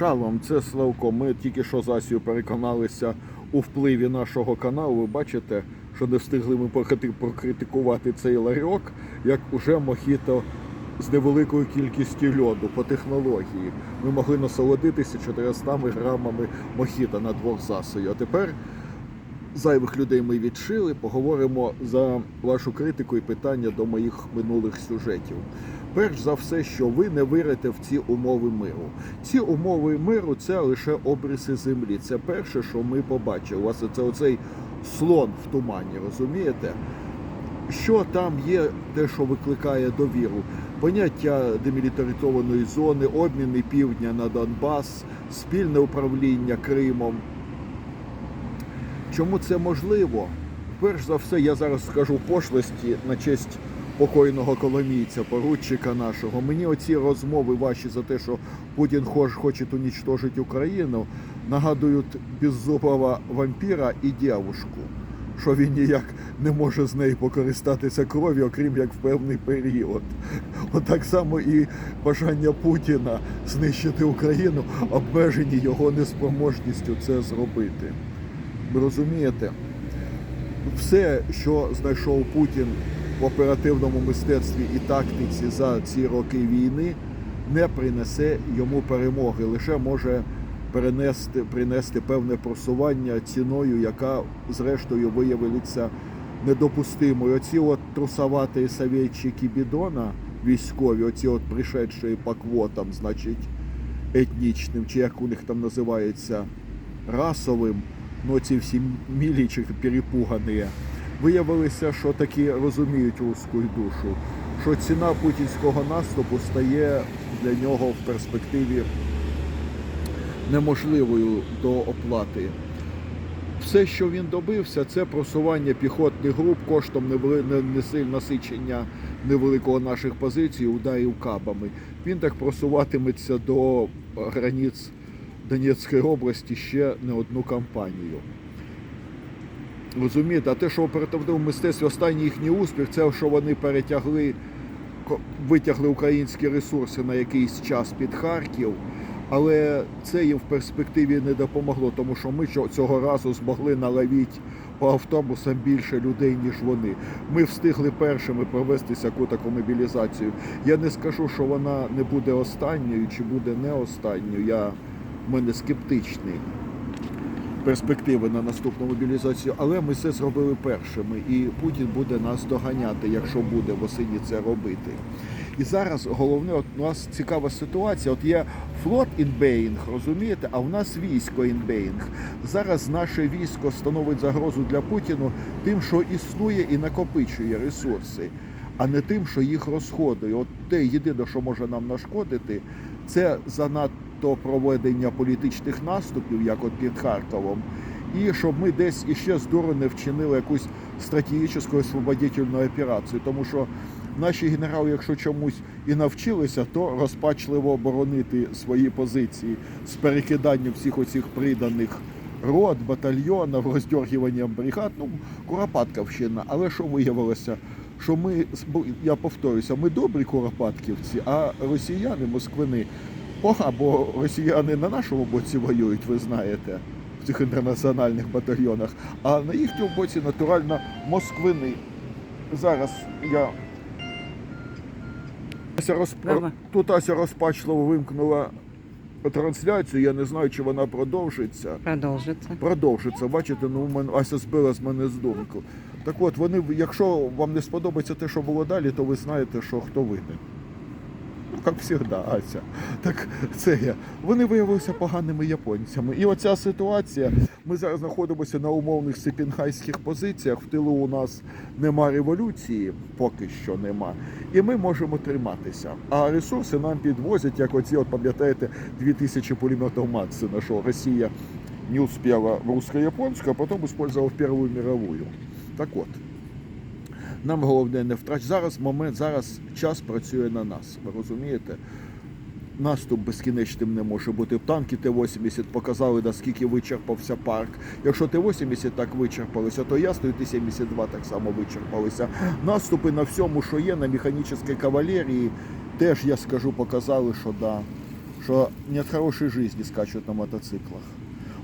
Шалом, це Славко. Ми тільки що з Асію переконалися у впливі нашого каналу. Ви бачите, що не встигли ми прокритикувати цей ларьок, як уже мохіто з невеликою кількістю льоду по технології. Ми могли насолодитися 400 грамами мохіта на двох засою. А тепер зайвих людей ми відшили. Поговоримо за вашу критику і питання до моїх минулих сюжетів. Перш за все, що ви не вірите в ці умови миру. Ці умови миру це лише обриси землі. Це перше, що ми побачили. Власне, це оцей слон в тумані, розумієте? Що там є, те, що викликає довіру? Поняття демілітаризованої зони, обміни півдня на Донбас, спільне управління Кримом. Чому це можливо? Перш за все, я зараз скажу пошлості на честь покойного коломійця, поручика нашого. Мені оці розмови ваші за те, що Путін хоч- хоче унічтожити Україну, нагадують беззубого вампіра і дівушку, що він ніяк не може з нею покористатися кров'ю, окрім як в певний період. От так само і бажання Путіна знищити Україну обмежені його неспроможністю це зробити. Ви розумієте? Все, що знайшов Путін в оперативному мистецтві і тактиці за ці роки війни, не принесе йому перемоги, лише може перенести, принести певне просування ціною, яка зрештою виявиться недопустимою. Оці от трусоваті совєтчики бідона військові, оці от пришедші по квотам, значить, етнічним, чи як у них там називається, расовим, ну ці всі мілічі перепугані, виявилося, що такі розуміють русську душу, що ціна путінського наступу стає для нього в перспективі неможливою до оплати. Все, що він добився, це просування піхотних груп коштом насичення невеликого наших позицій, ударів кабами. Він так просуватиметься до границь Донецької області ще не одну кампанію. Розумієте, а те, що в оперативному останній їхній успіх, це що вони перетягли, витягли українські ресурси на якийсь час під Харків. Але це їм в перспективі не допомогло, тому що ми цього- разу змогли наловити по автобусам більше людей, ніж вони. Ми встигли першими провести таку таку мобілізацію. Я не скажу, що вона не буде останньою чи буде не останньою. Я в мене скептичний перспективи на наступну мобілізацію, але ми це зробили першими, і Путін буде нас доганяти, якщо буде восені це робити. І зараз головне, от у нас цікава ситуація. От є флот інбеїнг, розумієте, а в нас військо інбеїнг. Зараз наше військо становить загрозу для Путіну тим, що існує і накопичує ресурси, а не тим, що їх розходує. От те єдине, що може нам нашкодити, це занадто проведення політичних наступів, як от під Харковом, і щоб ми десь іще з не вчинили якусь стратегічну освободительну операцію, тому що наші генерали, якщо чомусь і навчилися, то розпачливо оборонити свої позиції з перекиданням всіх оцих приданих рот, батальйонів, роздергуванням бригад. Ну, Куропатківщина. Але що виявилося? Що ми, я повторюся, ми добрі куропатківці, а росіяни, москвини, Ога, бо росіяни на нашому боці воюють, ви знаєте, в цих інтернаціональних батальйонах, а на їхньому боці натурально москвини. Зараз я Ася розп... Тут Ася розпачливо вимкнула трансляцію. Я не знаю, чи вона продовжиться. Продовжиться. Продовжиться. Бачите, ну у мене Ася збила з мене з думку. Так от, вони, якщо вам не сподобається те, що було далі, то ви знаєте, що хто винен. Як завжди, Ася. Так це я. Вони виявилися поганими японцями. І оця ситуація. Ми зараз знаходимося на умовних сипінгайських позиціях. В тилу у нас нема революції, поки що нема. І ми можемо триматися. А ресурси нам підвозять, як оці, от пам'ятаєте, 2000 пулеметів Матсена, що Росія не успела в русско-японську, а потім использовала Першу мировую. Так от. Нам головне не втрачати. Зараз момент, зараз час працює на нас. Ви розумієте? Наступ безкінечним не може бути. Танки Т-80 показали, наскільки вичерпався парк. Якщо Т-80 так вичерпалися, то ясно, і Т-72 так само вичерпалися. Наступи на всьому, що є, на механічній кавалерії, теж, я скажу, показали, що да, що не хорошої житті скачуть на мотоциклах.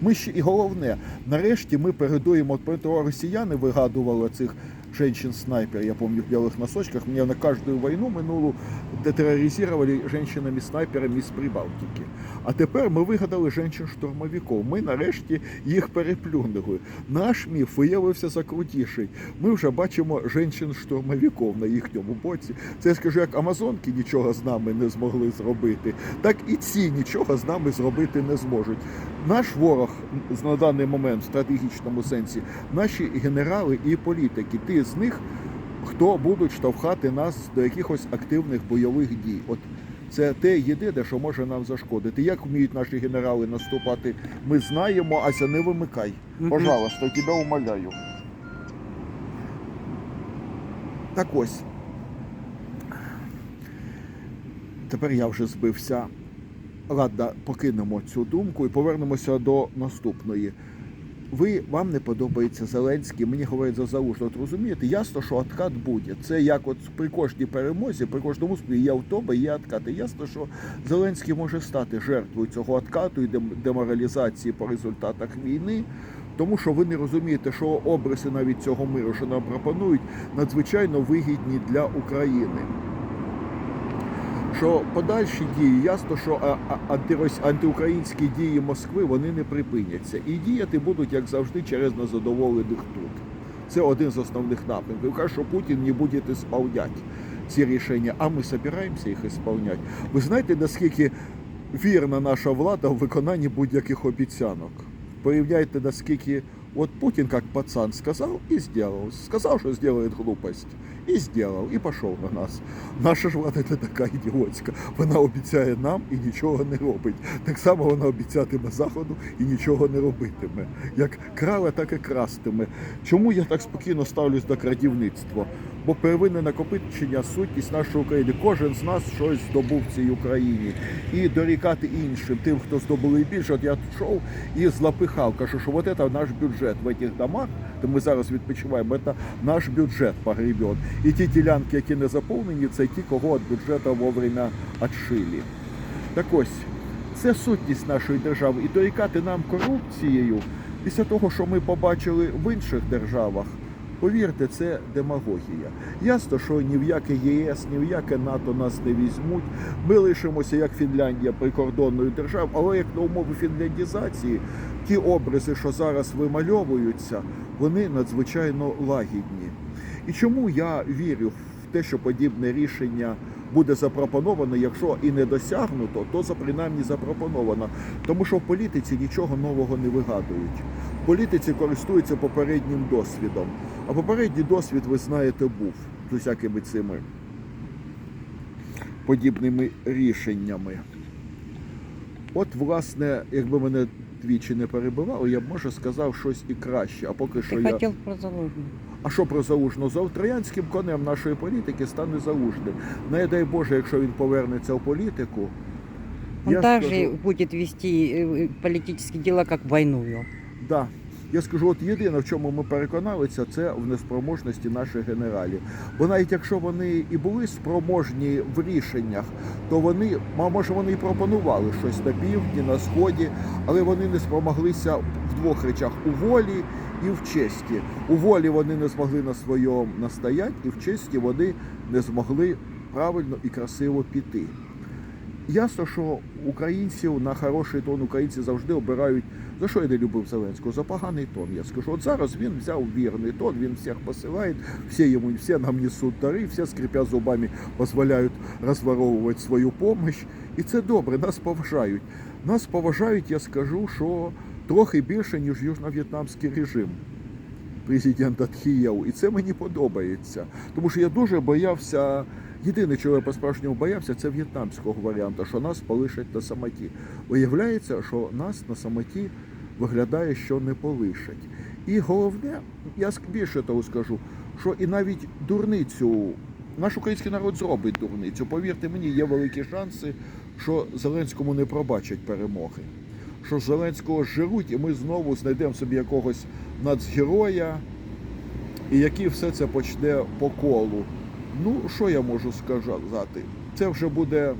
Ми ще і головне, нарешті ми передуємо, от росіяни вигадували цих женщин-снайперів, я пам'ятаю, в білих носочках. Мені на кожну війну минулу тероризували женщинами-снайперами з Прибалтики. А тепер ми вигадали женщин-штурмовиків. Ми нарешті їх переплюнули. Наш міф виявився закрутіший. Ми вже бачимо женщин-штурмовиків на їхньому боці. Це я скажу, як Амазонки нічого з нами не змогли зробити, так і ці нічого з нами зробити не зможуть. Наш ворог на даний момент в стратегічному сенсі, наші генерали і політики, ті з них, хто будуть штовхати нас до якихось активних бойових дій. От це те єдине, що може нам зашкодити. Як вміють наші генерали наступати, ми знаємо, Ася, не вимикай. Пожалуйста, тебе умоляю. Так ось. Тепер я вже збився. Ладно, покинемо цю думку і повернемося до наступної. Ви вам не подобається Зеленський, мені говорять за залужно. От розумієте, ясно, що откат буде. Це як от при кожній перемозі, при кожному успіху є втоба, є откати. Ясно, що Зеленський може стати жертвою цього откату і деморалізації по результатах війни. Тому що ви не розумієте, що обриси навіть цього миру, що нам пропонують, надзвичайно вигідні для України що подальші дії, ясно, що антиукраїнські дії Москви вони не припиняться. І діяти будуть, як завжди, через незадоволених тут. Це один з основних напрямків. Каже, що Путін не буде ісполняти ці рішення, а ми збираємося їх ісполняти. Ви знаєте, наскільки вірна наша влада в виконанні будь-яких обіцянок? Порівняйте, наскільки от Путін, як пацан, сказав і сделал. Сказав, що зробить глупость. І сделал, і пішов на нас. Наша ж влада не така ідіотська. Вона обіцяє нам і нічого не робить. Так само вона обіцятиме заходу і нічого не робитиме. Як крала, так і крастиме. Чому я так спокійно ставлюсь до крадівництва? Бо первинне накопичення сутність нашої України. Кожен з нас щось здобув в цій Україні. І дорікати іншим, тим, хто здобули більше. От я йшов і злапихав, кажу, що от це наш бюджет в цих домах, де ми зараз відпочиваємо, це наш бюджет погребен. І ті ділянки, які не заповнені, це ті, кого від бюджету вовремя відшили. Так ось, це сутність нашої держави. І дорікати нам корупцією після того, що ми побачили в інших державах. Повірте, це демагогія. Ясно, що ні в яке ЄС, ні в яке НАТО нас не візьмуть. Ми лишимося як Фінляндія прикордонною державою, але як на умови фінляндізації, ті образи, що зараз вимальовуються, вони надзвичайно лагідні. І чому я вірю в те, що подібне рішення буде запропоновано, якщо і не досягнуто, то за принаймні запропоновано. Тому що в політиці нічого нового не вигадують. В політиці користуються попереднім досвідом. А попередній досвід, ви знаєте, був з усякими цими подібними рішеннями. От, власне, якби мене двічі не перебивали, я б може сказав щось і краще. А поки що Ты я. про Залужного. А що про залужного? За троянським конем нашої політики стане залужний. Не дай Боже, якщо він повернеться в політику. Он также скажу, будет вести э, политические дела, как войную. да, я скажу, от єдине, в чому ми переконалися, це в неспроможності наших генералів. Бо навіть якщо вони і були спроможні в рішеннях, то вони, може, вони і пропонували щось на півдні, на сході, але вони не спромоглися в двох речах у волі і в честі. У волі вони не змогли на своєму настояти, і в честі вони не змогли правильно і красиво піти. Ясно, що українців на хороший тон українці завжди обирають. За що я не любив Зеленського? За поганий тон. Я скажу. От зараз він взяв вірний тон, він всіх посилає, всі йому всі нам несуть дари, всі скрипя зубами дозволяють розворовувати свою допомогу. І це добре, нас поважають. Нас поважають, я скажу, що трохи більше, ніж южно-в'єтнамський режим президента Тхієу. І це мені подобається. Тому що я дуже боявся. Єдине, чого я по-справжньому боявся, це в'єтнамського варіанту, що нас полишать на самоті. Виявляється, що нас на самоті виглядає, що не полишать. І головне, я більше того скажу, що і навіть дурницю, наш український народ зробить дурницю. Повірте мені, є великі шанси, що Зеленському не пробачать перемоги. Що Зеленського жируть, і ми знову знайдемо собі якогось нацгероя, і який все це почне по колу. Ну, що я можу сказати? Це вже буде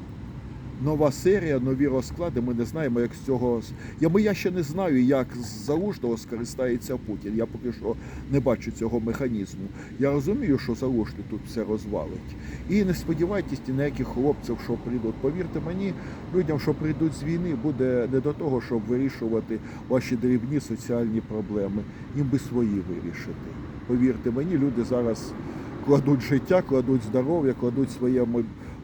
нова серія, нові розклади. Ми не знаємо, як з цього. Я, бо я ще не знаю, як з Залужного скористається Путін. Я поки що не бачу цього механізму. Я розумію, що Залужний тут все розвалить. І не сподівайтесь ні на яких хлопців, що прийдуть. Повірте мені, людям, що прийдуть з війни, буде не до того, щоб вирішувати ваші дрібні соціальні проблеми. Їм би свої вирішити. Повірте мені, люди зараз кладуть життя, кладуть здоров'я, кладуть своє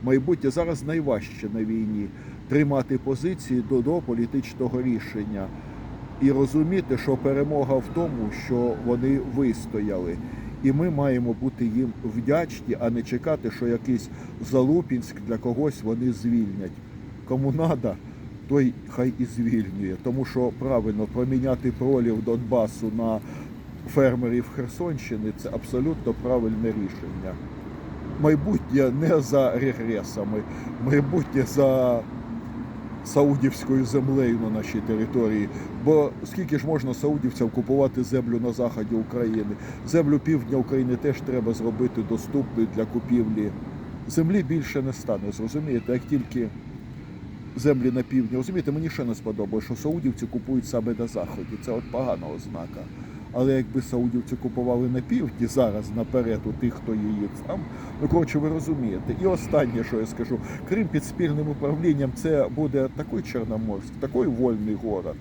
майбутнє. Зараз найважче на війні тримати позиції до, до політичного рішення і розуміти, що перемога в тому, що вони вистояли. І ми маємо бути їм вдячні, а не чекати, що якийсь Залупінськ для когось вони звільнять. Кому треба, той хай і звільнює. Тому що правильно проміняти пролів Донбасу на фермерів Херсонщини це абсолютно правильне рішення. Майбутнє не за регресами, майбутнє за саудівською землею на нашій території. Бо скільки ж можна саудівцям купувати землю на заході України? Землю півдня України теж треба зробити доступною для купівлі. Землі більше не стане, зрозумієте, як тільки землі на півдні. Розумієте, мені ще не сподобалося, що саудівці купують саме на заході. Це от погана ознака. Але якби саудівці купували на півдні зараз наперед у тих, хто її там, ну коротше, ви розумієте. І останнє, що я скажу, Крим під спільним управлінням це буде такий Чорноморськ, такий вольний город.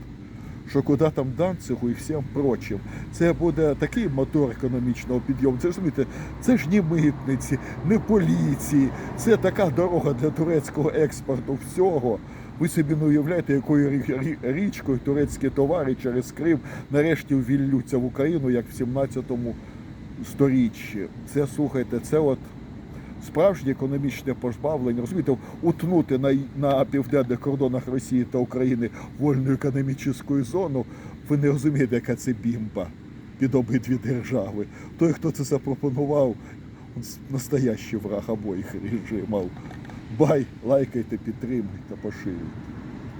Що куди там Данцигу і всім прочим, це буде такий мотор економічного підйому. Це розумієте, це ж ні митниці, ні поліції. Це така дорога для турецького експорту всього. Ви собі не уявляєте, якою рі- рі- річкою турецькі товари через Крим нарешті ввіллються в Україну, як в 17 сторіччі. Це слухайте, це от справжнє економічне пожбавлення. Розумієте, утнути на, на південних кордонах Росії та України вольну економічну зону. Ви не розумієте, яка це бімба під обидві держави. Той, хто це запропонував, настоящий враг обоїх режимів. Бай, лайкайте, підтримуйте, поширюйте.